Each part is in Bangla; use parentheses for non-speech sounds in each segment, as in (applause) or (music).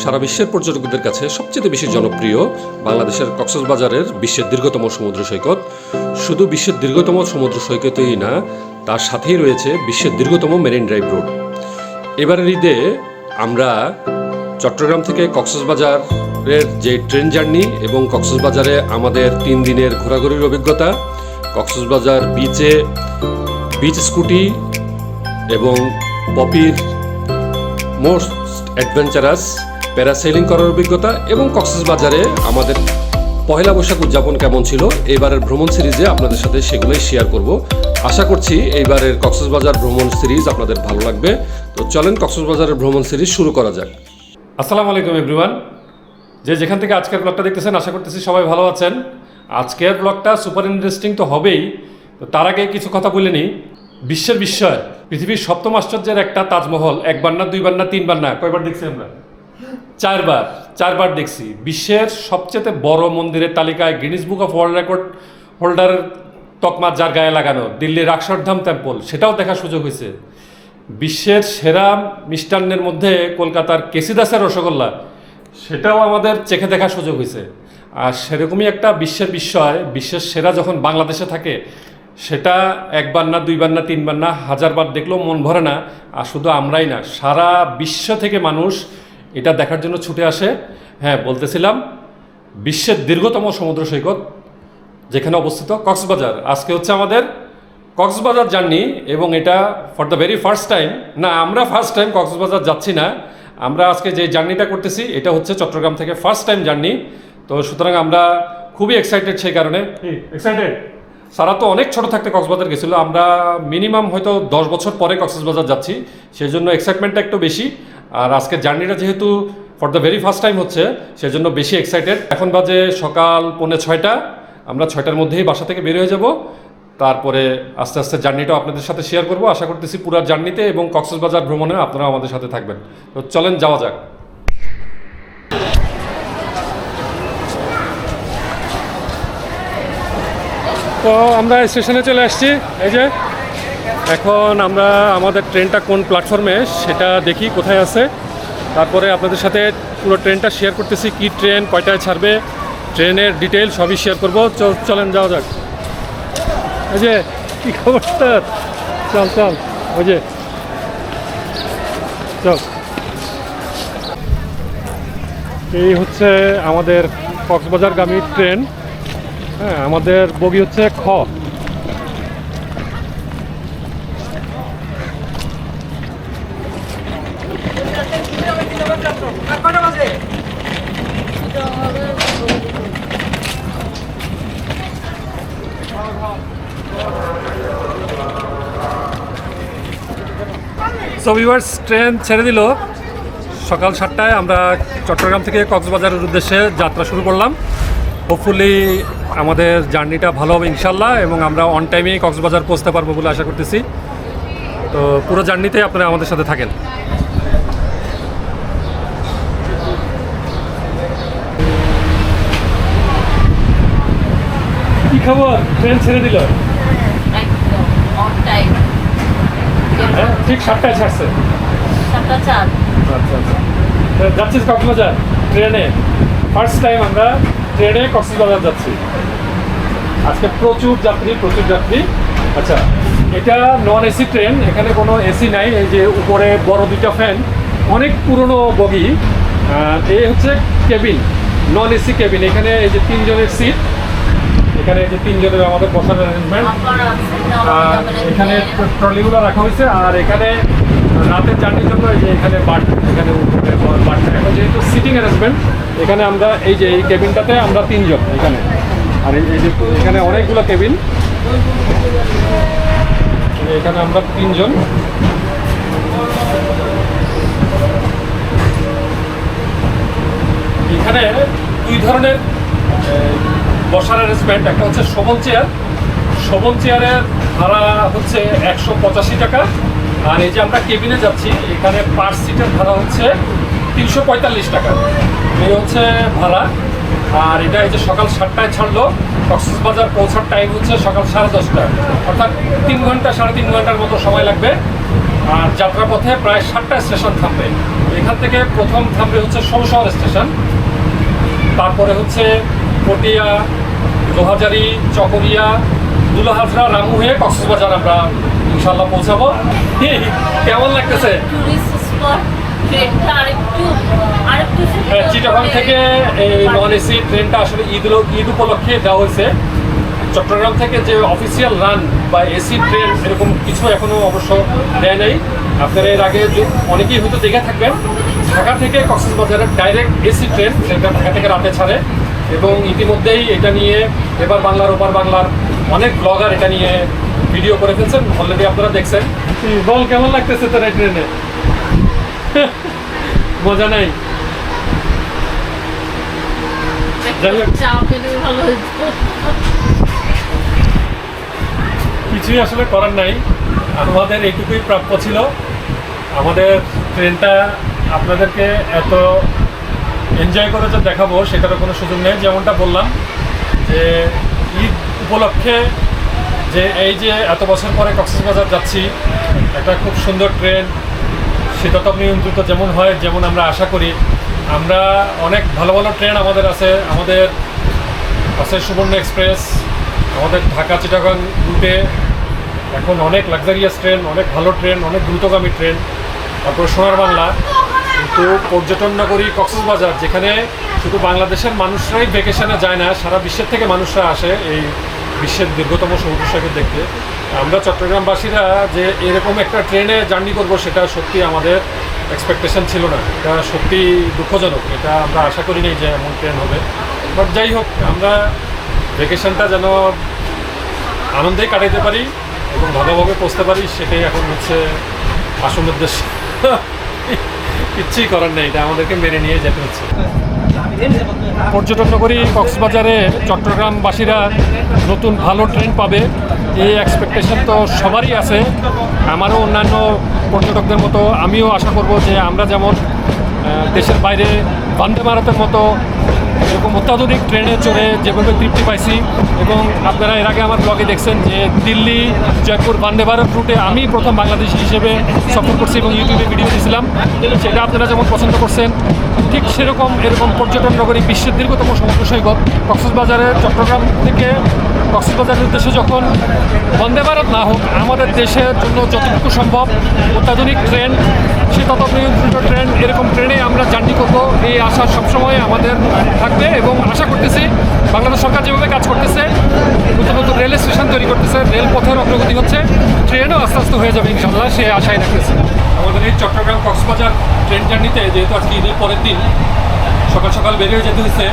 সারা বিশ্বের পর্যটকদের কাছে সবচেয়ে বেশি জনপ্রিয় বাংলাদেশের কক্সবাজারের বিশ্বের দীর্ঘতম সমুদ্র সৈকত। শুধু বিশ্বের দীর্ঘতম সমুদ্র সৈকতই না, তার সাথেই রয়েছে বিশ্বের দীর্ঘতম মেরিন ড্রাইভ রোড। এবারের ঈদে আমরা চট্টগ্রাম থেকে কক্সবাজারের যে ট্রেন জার্নি এবং কক্সবাজারে আমাদের তিন দিনের ঘোরাঘুরির অভিজ্ঞতা, কক্সবাজার বিচে বিচ স্কুটি এবং পপির মোস্ট অ্যাডভেঞ্চারাস প্যারাসেলিং করার অভিজ্ঞতা এবং কক্সবাজারে আমাদের পহেলা বৈশাখ উদযাপন কেমন ছিল এবারের ভ্রমণ সিরিজে আপনাদের সাথে সেগুলোই শেয়ার করব। আশা করছি এইবারের কক্সবাজার ভ্রমণ সিরিজ আপনাদের ভালো লাগবে। তো চলেন কক্সবাজারের ভ্রমণ সিরিজ শুরু করা যাক। আসসালামু আলাইকুম এভরিওয়ান যে যেখান থেকে আজকের ব্লগটা দেখতেছেন, আশা করতেছি সবাই ভালো আছেন। আজকের ব্লগটা সুপার ইন্টারেস্টিং তো হবেই, তো তার আগে কিছু কথা বলে নিই। বিশ্বের বিস্ময়, পৃথিবীর সপ্তম আশ্চর্যের একটা তাজমহল, একবার না, দুইবার না, তিনবার না, কয়বার দেখছি আমরা? চারবার চারবার দেখছি। বিশ্বের সবচেয়ে বড় মন্দিরের তালিকায় Guinness book of world record হোল্ডারের তকমা যার গায়ে লাগানো, দিল্লির রাক্ষরধাম টেম্পল সেটাও দেখার সুযোগ হয়েছে। বিশ্বের সেরা মিষ্টান্নের মধ্যে কলকাতার কেসিদাসের রসগোল্লা, সেটাও আমাদের চেখে দেখার সুযোগ হয়েছে। আর সেরকমই একটা বিশ্বের বিস্ময়, বিশ্বের সেরা যখন বাংলাদেশে থাকে, সেটা একবার না, দুইবার না, তিনবার না, হাজারবার দেখলেও মন ভরে না। আর শুধু আমরাই না, সারা বিশ্ব থেকে মানুষ এটা দেখার জন্য ছুটে আসে। হ্যাঁ বলতেছিলাম বিশ্বের দীর্ঘতম সমুদ্র সৈকত যেখানে অবস্থিত কক্সবাজার। আজকে হচ্ছে আমাদের কক্সবাজার জার্নি এবং এটা for the very first time না আমরা ফার্স্ট টাইম কক্সবাজার যাচ্ছি না। আমরা আজকে যে জার্নিটা করতেছি এটা হচ্ছে চট্টগ্রাম থেকে ফার্স্ট টাইম জার্নি। তো সুতরাং আমরা খুবই এক্সাইটেড সেই কারণে। এক্সাইটেড সারা তো অনেক ছোট থাকতে কক্সবাজার গেছিল। আমরা মিনিমাম হয়তো দশ বছর পরে কক্সবাজার যাচ্ছি। সেই জন্য এক্সাইটমেন্টটা একটু বেশি। আর আজকের জার্নিটা যেহেতু for the very first time হচ্ছে, সেজন্য বেশি এক্সাইটেড এখন বাজে সকাল পৌনে ছয়টা, আমরা ছয়টার মধ্যেই বাসা থেকে বের হয়ে যাব। তারপরে আস্তে আস্তে জার্নিটাও আপনাদের সাথে শেয়ার করব। আশা করতেছি পুরো জার্নিতে এবং কক্সবাজার ভ্রমণে আপনারা আমাদের সাথে থাকবেন। তো চলেন, যাওয়া যাক। তো আমরা স্টেশনে চলে আসছি। এই যে এখন আমরা আমাদের ট্রেনটা কোন প্ল্যাটফর্মে, সেটা দেখি কোথায় আছে। তারপরে আপনাদের সাথে পুরো ট্রেনটা শেয়ার করতেছি, কি ট্রেন, কয়টায় ছাড়বে, ট্রেনের ডিটেল সবই শেয়ার করব। চলেন, যাওয়া যাক। এই যে, কী খবর স্যার? চল চল, ওই যে। চল। এই হচ্ছে আমাদের কক্সবাজারগামী ট্রেন। হ্যাঁ আমাদের বগি হচ্ছে খ। সো ভিউয়ার্স ট্রেন ছেড়ে দিল। সকাল সাতটায় আমরা চট্টগ্রাম থেকে কক্সবাজারের উদ্দেশ্যে যাত্রা শুরু করলাম। হোপফুলি আমাদের জার্নিটা ভালো হবে ইনশাল্লাহ এবং আমরা অন টাইমেই কক্সবাজার পৌঁছতে পারব বলে আশা করতেছি। তো, পুরো জার্নিতে আপনারা আমাদের সাথে থাকেন। কি খবর? ট্রেন ছেড়ে দিল একদম অন টাইম হ্যাঁ ঠিক সাতটায় ছাড়ছে আচ্ছা আচ্ছা। কক্সবাজার ট্রেনে। ফার্স্ট টাইম আমরা ট্রেনে কক্সবাজার যাচ্ছি। আজকে প্রচুর যাত্রী প্রচুর যাত্রী। আচ্ছা এটা নন এসি ট্রেন এখানে কোনো এসি নাই এই যে উপরে বড় দুইটা ফ্যান অনেক পুরনো বগি। এই হচ্ছে কেবিন নন এসি কেবিন এখানে এই যে তিনজনের সিট এখানে যে তিনজনের আমাদের বসার অ্যারেঞ্জমেন্ট আর এখানে ট্রলিগুলো রাখা হয়েছে আর এখানে রাতের জার্নির জন্য এই যে এখানে বাট এখানে উপরে বাট এখন যেহেতু সিটিং অ্যারেঞ্জমেন্ট এখানে আমরা এই যে এই কেবিনটাতে আমরা তিনজন এখানে। আর এই যে এখানে অনেকগুলো কেবিন এখানে আমরা তিনজন। এখানে দুই ধরনের বসার অ্যারেঞ্জমেন্ট একটা হচ্ছে শোভন চেয়ার শোভন চেয়ারের ভাড়া হচ্ছে একশো পঁচাশি টাকা। আর এই যে আমরা কেবিনে যাচ্ছি, এখানে পার সিটের ভাড়া হচ্ছে তিনশো পঁয়তাল্লিশ টাকা। এই হচ্ছে ভাড়া। আর এটা এই যে সকাল সাতটায় ছাড়লো, কক্সবাজার পৌঁছার টাইম হচ্ছে সকাল সাড়ে দশটা অর্থাৎ তিন ঘণ্টা, সাড়ে তিন ঘণ্টার মতো সময় লাগবে। আর যাত্রাপথে প্রায় সাতটা স্টেশন থামবে। এখান থেকে প্রথম থামবে হচ্ছে ষোলশহর স্টেশন তারপরে হচ্ছে পটিয়া লোহাজারি চকরিয়া দুলাহাজরা রামু হয়ে কক্সবাজার আমরা ইনশাল্লাহ পৌঁছাবো। কেমন লাগতেছে? হ্যাঁ, চিটাগং থেকে এই নন এসি ট্রেনটা আসলে ঈদ ঈদ উপলক্ষে দেওয়া হয়েছে। চট্টগ্রাম থেকে যে অফিসিয়াল রান বা এসি ট্রেন এরকম কিছু এখনও অবশ্য দেয় নাই। আপনারা এর আগে অনেকেই হয়তো দেখে থাকবেন ঢাকা থেকে কক্সবাজারের ডাইরেক্ট এসি ট্রেন সেটা ঢাকা থেকে রাতে ছাড়ে। এবং ইতিমধ্যেই এটা নিয়ে এবার বাংলার ওপার বাংলার অনেক ব্লগার এটা নিয়ে ভিডিও করে ফেলছেন। অলরেডি আপনারা দেখছেন। বল কেমন লাগতেছে তোর এই ট্রেনে (laughs) মজা নাই? কিছুই আসলে করার নাই। আমাদের এইটুকুই প্রাপ্য ছিল। আমাদের ট্রেনটা আপনাদেরকে এত এনজয় করে যে দেখাবো, সেটারও কোনো সুযোগ নেই। যেমনটা বললাম যে ঈদ উপলক্ষে যে এই যে এত বছর পরে কক্সবাজার যাচ্ছি, একটা খুব সুন্দর ট্রেন শীততাপ নিয়ন্ত্রিত যেমন হয়, যেমন আমরা আশা করি। আমরা অনেক ভালো ভালো ট্রেন আমাদের আছে আমাদের আছে সুবর্ণ এক্সপ্রেস, আমাদের ঢাকা চিটাগাং রুটে। এখন অনেক লাক্সারিয়াস ট্রেন, অনেক ভালো ট্রেন, অনেক দ্রুতগামী ট্রেন। তারপর সোনার বাংলা কিন্তু পর্যটন নগরী কক্সবাজার, যেখানে শুধু বাংলাদেশের মানুষরাই ভেকেশনে যায় না, সারা বিশ্বের থেকে মানুষরা আসে এই বিশ্বের দীর্ঘতম সমুদ্র সৈকত দেখতে। আমরা চট্টগ্রামবাসীরা যে এরকম একটা ট্রেনে জার্নি করব, সেটা সত্যি আমাদের এক্সপেকটেশন ছিল না। এটা সত্যি দুঃখজনক। এটা আমরা আশা করি করিনি যে এমন ট্রেন হবে। বাট যাই হোক, আমরা ভেকেশনটা যেন আনন্দেই কাটাইতে পারি এবং ভালোভাবে পৌঁছতে পারি, সেটাই এখন হচ্ছে আসল উদ্দেশ্য। কিচ্ছুই করার নেই, এটা আমাদেরকে মেরে নিয়ে যেতে হচ্ছে। পর্যটন নগরী কক্সবাজারে চট্টগ্রামবাসীরা নতুন ভালো ট্রেন পাবে, এই এক্সপেকটেশন তো সবারই আছে। আমারও অন্যান্য পর্যটকদের মতো, আমিও আশা করব যে আমরা যেমন দেশের বাইরে বন্দে ভারতের মতো এরকম অত্যাধুনিক ট্রেনে চড়ে যেভাবে তৃপ্তি পাইছি এবং আপনারা এর আগে আমার ব্লগে দেখছেন যে দিল্লি, জয়পুর বন্দে ভারত রুটে আমি প্রথম বাংলাদেশি হিসেবে সফর করছি এবং ইউটিউবে ভিডিও দিয়েছিলাম। সেটা আপনারা যেমন পছন্দ করছেন, ঠিক সেরকম এরকম পর্যটন নগরী বিশ্বের দীর্ঘতম সমুদ্র সৈকত কক্সবাজারের চট্টগ্রাম থেকে কক্সবাজারের উদ্দেশ্যে যখন বন্দে ভারত না হোক, আমাদের দেশের জন্য যতটুকু সম্ভব অত্যাধুনিক ট্রেন শীততাপ নিয়ন্ত্রিত ট্রেন, এরকম ট্রেনে আমরা জার্নি করব, এই আশা সবসময় আমাদের থাকবে এবং আশা করতেছি বাংলাদেশ সরকার যেভাবে কাজ করতেছে, নতুন নতুন রেল স্টেশন তৈরি করতেছে, রেলপথের অগ্রগতি হচ্ছে, ট্রেনও আস্তে আস্তে হয়ে যাবে ইনশাল্লাহ সে আশায় রাখতেছে। আমাদের এই চট্টগ্রাম কক্সবাজার ট্রেন জার্নিতে, যেহেতু আজকে ঈদের পরের দিন, সকাল সকাল বেরিয়ে যেতে হয়েছে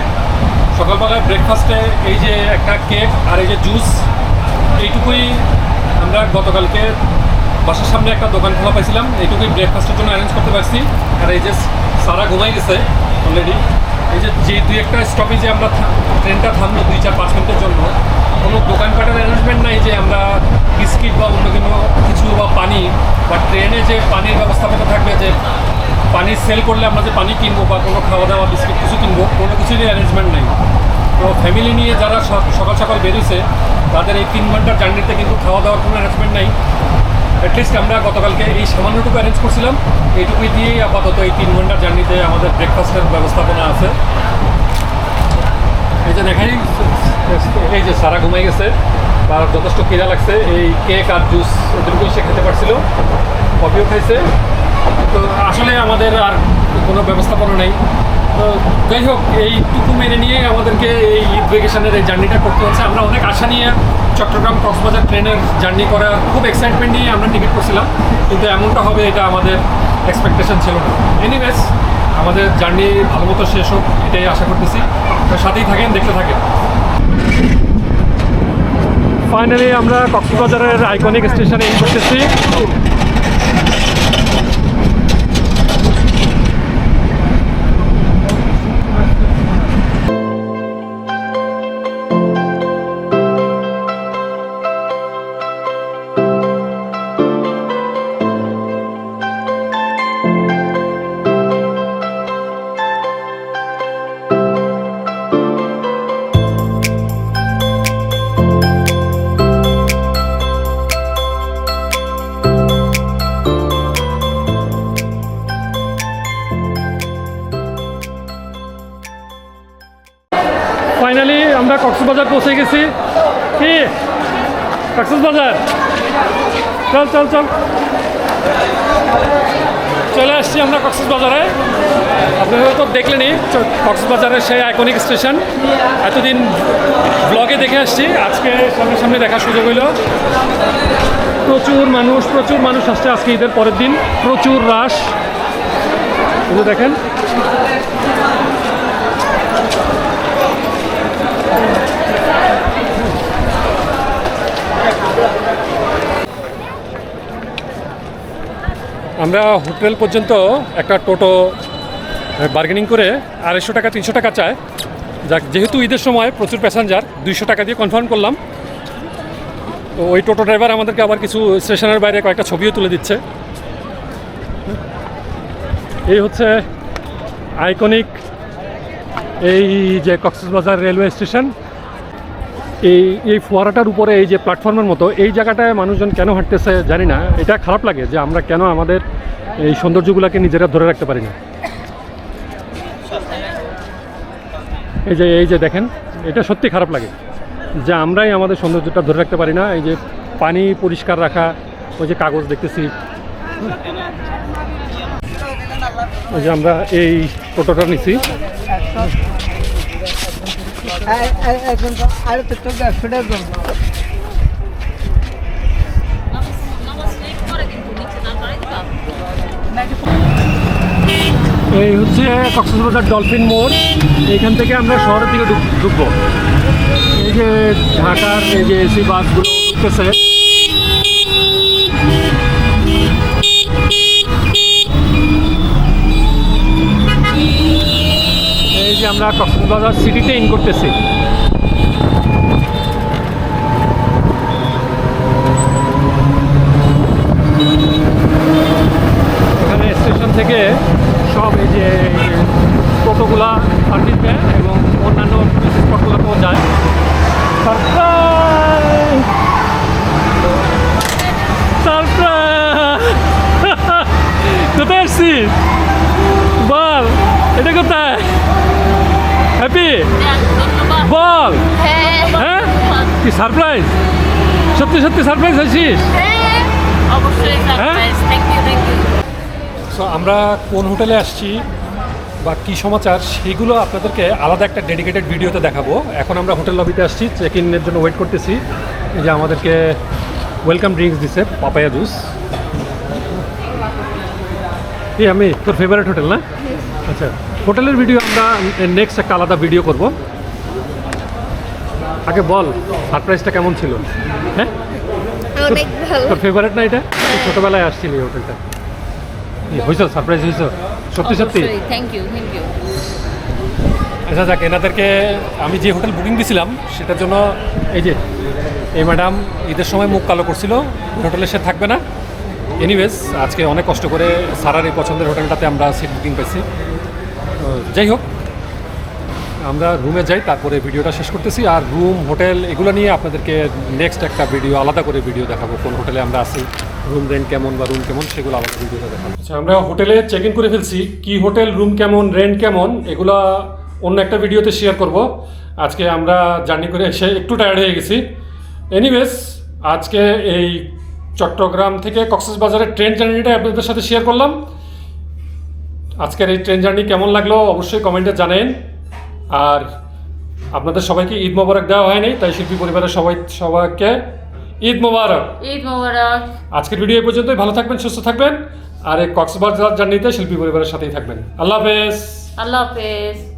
সকালবেলায় ব্রেকফাস্টে এই যে একটা কেক আর এই যে জুস এইটুকুই আমরা গতকালকে বাসার সামনে একটা দোকান খোলা পাইছিলাম। এইটুকুই ব্রেকফাস্টের জন্য অ্যারেঞ্জ করতে পারছি। আর এই যে সারা ঘুমাই গেছে অলরেডি এই যে যে দুই একটা স্টপেজে আমরা ট্রেনটা থামলো দুই চার পাঁচ মিনিটের জন্য। কোনো দোকানপাটের অ্যারেঞ্জমেন্ট নাই যে আমরা বিস্কিট বা অন্য কোনো কিছু বা পানি বা ট্রেনে যে পানির ব্যবস্থাপনা থাকবে যে পানি সেল করলে আমরা যে পানি কিনবো বা কোনো খাওয়া দাওয়া বিস্কিট কিছু কিনবো, কোনো কিছুরই অ্যারেঞ্জমেন্ট নেই। তো ফ্যামিলি নিয়ে যারা সকাল সকাল বেরিয়েছে তাদের এই তিন ঘণ্টার জার্নিতে কিন্তু খাওয়া দাওয়ার কোনো অ্যারেঞ্জমেন্ট নেই। অ্যাটলিস্ট আমরা গতকালকে এই সামান্যটুকু অ্যারেঞ্জ করছিলাম। এইটুকুই দিয়েই আপাতত এই তিন ঘণ্টার জার্নিতে আমাদের ব্রেকফাস্টের ব্যবস্থাপনা আছে। এই যে দেখাই এই যে সারা ঘুমাই গেছে। তার যথেষ্ট খিদা লাগছে। এই কেক আর জুস ওদেরকেই সে খেতে পারছিল। কফিও খাইছে। তো আসলে আমাদের আর কোনো ব্যবস্থাপনা নেই। তো যাই হোক, এইটুকু মেনে নিয়ে আমাদেরকে এই ঈদ এই জার্নিটা করতে হচ্ছে। আমরা অনেক আশা নিয়ে চট্টগ্রাম কক্সবাজার ট্রেনের জার্নি করার খুব এক্সাইটমেন্ট নিয়ে আমরা টিকিট করছিলাম। কিন্তু এমনটা হবে, এটা আমাদের এক্সপেকটেশন ছিল না। এনিওয়েজ আমাদের জার্নি ভালো মতো শেষ হোক, এটাই আশা করতেছি। সাথেই থাকেন, দেখতে থাকেন। ফাইনালি আমরা কক্সবাজারের আইকনিক স্টেশনে এসে করতেছি কক্সবাজার পৌঁছে গেছি। কি? কক্সবাজার চল চল চল। চলে আসছি আমরা কক্সবাজারে আপনারা তো দেখলেনই কক্সবাজারের সেই আইকনিক স্টেশন এতদিন ব্লগে দেখে আসছি, আজকে সামনে সামনে দেখার সুযোগ হইল। প্রচুর মানুষ প্রচুর মানুষ আসছে আজকে ঈদের পরের দিন। প্রচুর রাশ। দেখেন। আমরা হোটেল পর্যন্ত একটা টোটো বার্গেনিং করে আড়াইশো টাকা, তিনশো টাকা চায়। যাক, যেহেতু ঈদের সময় প্রচুর প্যাসেঞ্জার দুইশো টাকা দিয়ে কনফার্ম করলাম। তো ওই টোটো ড্রাইভার আমাদেরকে আবার কিছু স্টেশনের বাইরে কয়েকটা ছবিও তুলে দিচ্ছে। এই হচ্ছে আইকনিক এই যে কক্সবাজার রেলওয়ে স্টেশন এই এই ফোয়ারাটার উপরে এই যে প্ল্যাটফর্মের মতো, এই জায়গাটায় মানুষজন কেন হাঁটতেছে জানি না। এটা খারাপ লাগে যে আমরা কেন আমাদের এই সৌন্দর্যগুলোকে নিজেরা ধরে রাখতে পারি না এই যে এই যে দেখেন, এটা সত্যি খারাপ লাগে যে আমরাই আমাদের সৌন্দর্যটা ধরে রাখতে পারি না। এই যে পানি পরিষ্কার রাখা, ওই যে কাগজ দেখতেছি। ওই যে আমরা এই টোটোটা নিছি। আরে এই হচ্ছে কক্সবাজার ডলফিন মোড়। এইখান থেকে আমরা শহরের দিকে ঢুক- ঢুকবো। এই যে ঢাকার এই যে এসি বাসগুলো ঢুকতেছে। এই যে আমরা কক্সবাজার সিটিতে ইন করতেছি। এখানে স্টেশন থেকে সব এই যে টোটোগুলা সার্ভিস দেয় এবং অন্যান্য স্পটগুলোতেও যায়। সারপ্রাইজ সারপ্রাইজ (laughs) কোথায় আসছিস? বল এটা কোথায়? হ্যাপি বল। হ্যাঁ? হ্যাঁ কি সারপ্রাইজ সত্যি সত্যি সারপ্রাইজ হয়েছিস? হ্যাঁ সো আমরা কোন হোটেলে আসছি বা কী সমাচার সেগুলো আপনাদেরকে আলাদা একটা ডেডিকেটেড ভিডিওতে দেখাবো। এখন আমরা হোটেল লবিতে আসছি চেক ইনের জন্য ওয়েট করতেছি। এই যে আমাদেরকে ওয়েলকাম ড্রিঙ্কস দিছে পাপায়া জুস এই আমি তোর ফেভারিট হোটেল না? আচ্ছা হোটেলের ভিডিও আমরা নেক্সট একটা আলাদা ভিডিও করব। আগে বল সারপ্রাইজটা কেমন ছিল? হ্যাঁ? তোর ফেভারিট না এটা? ছোটোবেলায় ছোটবেলায় আসছিলি এই হোটেলটা। হয়েছ সারপ্রাইজ হয়েছ সত্যি সত্যি? থ্যাংক ইউ থ্যাংক ইউ আচ্ছা যাক এনাদেরকে আমি যে হোটেল বুকিং দিছিলাম সেটার জন্য এই যে এই ম্যাডাম ঈদের সময় মুখ কালো করছিল হোটেলে সে থাকবে না। এনিওয়েজ আজকে অনেক কষ্ট করে সারার এই পছন্দের হোটেলটাতে আমরা সিট বুকিং পেয়েছি যাই হোক আমরা রুমে যাই তারপরে ভিডিওটা শেষ করতেছি। আর রুম হোটেল এগুলো নিয়ে আপনাদেরকে নেক্সট একটা ভিডিও আলাদা করে ভিডিও দেখাবো কোন হোটেলে আমরা আছি। রুম রেন্ট কেমন বা রুম কেমন সেগুলো আলাদা ভিডিওতে দেখাবো। আচ্ছা আমরা হোটেলে চেক ইন করে ফেলছি, কি হোটেল রুম কেমন রেন্ট কেমন, এগুলো অন্য একটা ভিডিওতে শেয়ার করব। আজকে আমরা জার্নি করে এসে একটু টায়ার্ড হয়ে গেছি। এনিওয়েজ আজকে এই চট্টগ্রাম থেকে কক্সবাজারের ট্রেন জার্নিটা আপনাদের সাথে শেয়ার করলাম। আজকের এই ট্রেন জার্নি কেমন লাগল অবশ্যই কমেন্টে জানেন আর আপনাদের সবাইকে ঈদ মোবারক দেওয়া হয়নি, তাই শিল্পী পরিবারের সবাই সবাইকে ঈদ মোবারক। ঈদ মোবারক। আজকের ভিডিও এই পর্যন্তই। ভালো থাকবেন সুস্থ থাকবেন। আর এই কক্সবাজার জার্নিতে শিল্পী পরিবারের সাথেই থাকবেন। আল্লাহ হাফেজ। আল্লাহ হাফেজ।